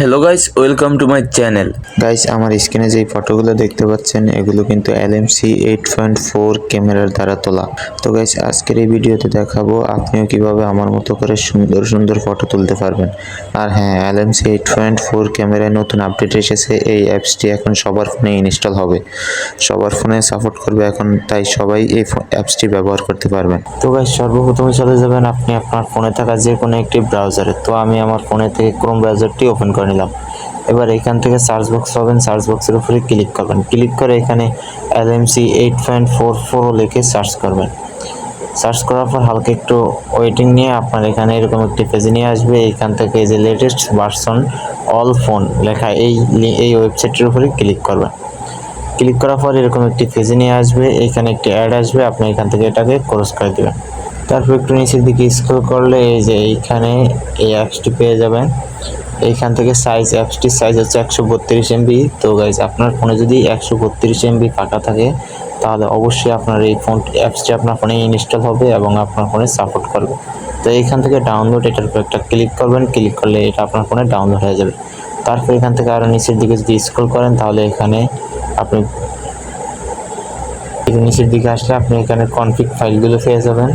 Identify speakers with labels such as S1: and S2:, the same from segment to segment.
S1: Hello guys welcome to my channel
S2: guys আমার স্ক্রিনে যেই ফটোগুলো দেখতে পাচ্ছেন, এগুলো কিন্তু এলএমসি এইট পয়েন্ট ফোর ক্যামেরার দ্বারা তোলা। তো গাইস আজকের এই ভিডিওতে দেখাবো আপনিও কীভাবে আমার মতো করে সুন্দর সুন্দর ফটো তুলতে পারবেন। আর হ্যাঁ এলএমসি এইট পয়েন্ট ফোর ক্যামেরায় নতুন আপডেট এসেছে, এই অ্যাপসটি এখন সবার ফোনে ইনস্টল হবে। সবার ফোনে সাপোর্ট করবে এখন, তাই সবাই এই অ্যাপসটি ব্যবহার করতে পারবেন। তো গাইস সর্বপ্রথমে চলে যাবেন আপনি আপনার ফোনে থাকা যে কোনো একটি ব্রাউজারে তো আমি আমার ফোনে থেকে ক্রোম ব্রাউজারটি ওপেন করে নিলাম। এবার এখান থেকে সার্চ বক্স পাবেন সার্চ বক্সের উপরে ক্লিক করবেন। ক্লিক করে এখানে L M C eight point four four লিখে সার্চ করবেন। সার্চ করার পর হালকা একটু ওয়েটিং নিয়ে আপনার এখানে এরকম একটি পেজে নিয়ে আসবে। এখান থেকে যে লেটেস্ট ভার্সন অল ফোন লেখা এই এই ওয়েবসাইটের উপরে ক্লিক করবেন। ক্লিক করার পর এরকম একটি পেজে নিয়ে আসবে। এখানে একটি অ্যাড আসবে। আপনি এখান থেকে এটাকে ক্রস করে দেবেন। তারপর একটু নিচের দিকে স্ক্রল করলে এই যে এইখানে এই অ্যাপসটি পেয়ে যাবেন। এইখান থেকে সাইজ অ্যাপসটির সাইজ হচ্ছে একশো বত্রিশ এমবি তো গাইজ আপনার ফোনে যদি একশো বত্রিশ এমবি ফাঁকা থাকে, তাহলে অবশ্যই আপনার এই ফোন অ্যাপসটি আপনার ফোনে ইনস্টল হবে এবং আপনার ফোনে সাপোর্ট করবে। তো এইখান থেকে ডাউনলোড এটার উপর একটা ক্লিক করবেন। ক্লিক করলে এটা আপনার ফোনে ডাউনলোড হয়ে যাবে। তারপর এখান থেকে আরও নিচের দিকে যদি স্ক্রল করেন, তাহলে এখানে আপনি নিচের দিকে আসলে আপনি এখানে কনফিগ ফাইলগুলো পেয়ে যাবেন।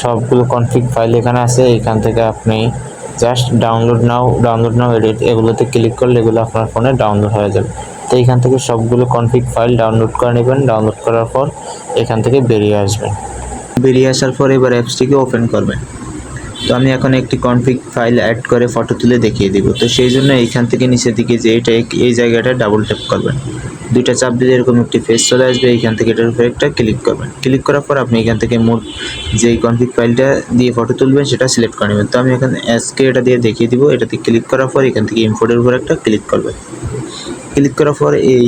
S2: সবগুলো কনফিগ ফাইল এখানে আছে। এখান থেকে আপনি just download now download now edit এগুলোতে ক্লিক করলে এগুলো আপনার ফোনে ডাউনলোড হয়ে যাবে। তো এখান থেকে সবগুলো কনফিগ ফাইল ডাউনলোড করে নেবেন। ডাউনলোড করার পর এখান থেকে বেরিয়ে আসবেন বেরিয়ে আসার পর এবার অ্যাপসটিকে ওপেন করবেন। তো আমি এখন একটি কনফিগ ফাইল অ্যাড করে ফটো তুলে দেখিয়ে দিব। তো সেই জন্য এইখান থেকে নিচের দিকে যে এটা এই জায়গাটা ডাবল ট্যাপ করবেন। দুইটা চাপ দিলে এরকম একটি ফেস চলে আসবে, এইখান থেকে এটার উপরে একটা ক্লিক করবেন। ক্লিক করার পর আপনি এখান থেকে মোট যেই কনফিগ ফাইলটা দিয়ে ফটো তুলবেন, সেটা সিলেক্ট করে নেবেন। তো আমি এখানে এসকে এটা দিয়ে দেখিয়ে দিব। এটাতে ক্লিক করার পর এখান থেকে ইম্পোর্টের উপর একটা ক্লিক করবেন। ক্লিক করার পর এই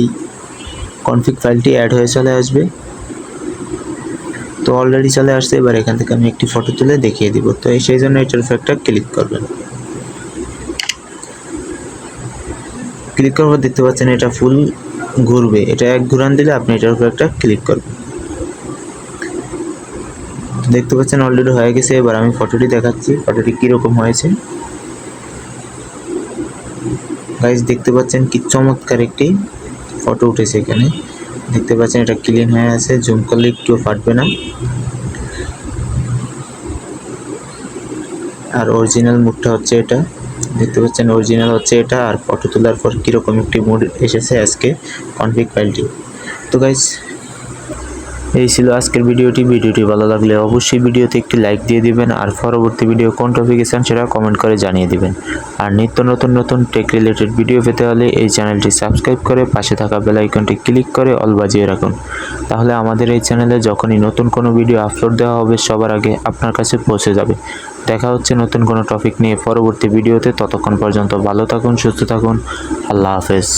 S2: কনফিগ ফাইলটি অ্যাড হয়ে চলে আসবে। তো অলরেডি চলে আসছে। এবার এখান থেকে আমি একটি ফটো তুলে দেখিয়ে দিব। তো সেই জন্য এটার উপর একটা ক্লিক করবেন। ক্লিক পর দেখতে পাচ্ছেন এটা ফুল ঘুরবে। এটা এক ঘুরান দিলে আপনি এটার উপর একটা ক্লিক করবেন। দেখতে পাচ্ছেন অলরেডি হয়ে গেছে, এবার আমি ফটোটি দেখাচ্ছি। ফটোটি কীরকম হয়েছে? গাইজ দেখতে পাচ্ছেন কি চমৎকার একটি ফটো উঠেছে এখানে। দেখতে পাচ্ছেন এটা ক্লিন হয়ে আছে জুম করলে একটুও ফাটবে না। আর অরিজিনাল মুডটা হচ্ছে এটা। দেখতে পাচ্ছেন অরিজিনাল হচ্ছে এটা, আর ফটো তোলার পর কীরকম একটি মুড এসেছে আজকে কনফিগ ফাইলটি তো গাইজ এই ছিল আজকের ভিডিওটি। ভিডিওটি ভালো লাগলে অবশ্যই ভিডিওতে একটি লাইক দিয়ে দিবেন, আর পরবর্তী ভিডিও কোন টপিকে চান সেটা কমেন্ট করে জানিয়ে দিবেন। আর নিত্য নতুন নতুন টেক রিলেটেড ভিডিও পেতে হলে এই চ্যানেলটি সাবস্ক্রাইব করে পাশে থাকা বেল আইকনটি ক্লিক করে অল বাজিয়ে রাখুন। তাহলে আমাদের এই চ্যানেলে যখনই নতুন কোনো ভিডিও আপলোড দেওয়া হবে, সবার আগে আপনার কাছে পৌঁছে যাবে। দেখা হচ্ছে নতুন কোনো টপিক নিয়ে পরবর্তী ভিডিওতে ততক্ষণ পর্যন্ত ভালো থাকুন, সুস্থ থাকুন। আল্লাহ হাফেজ।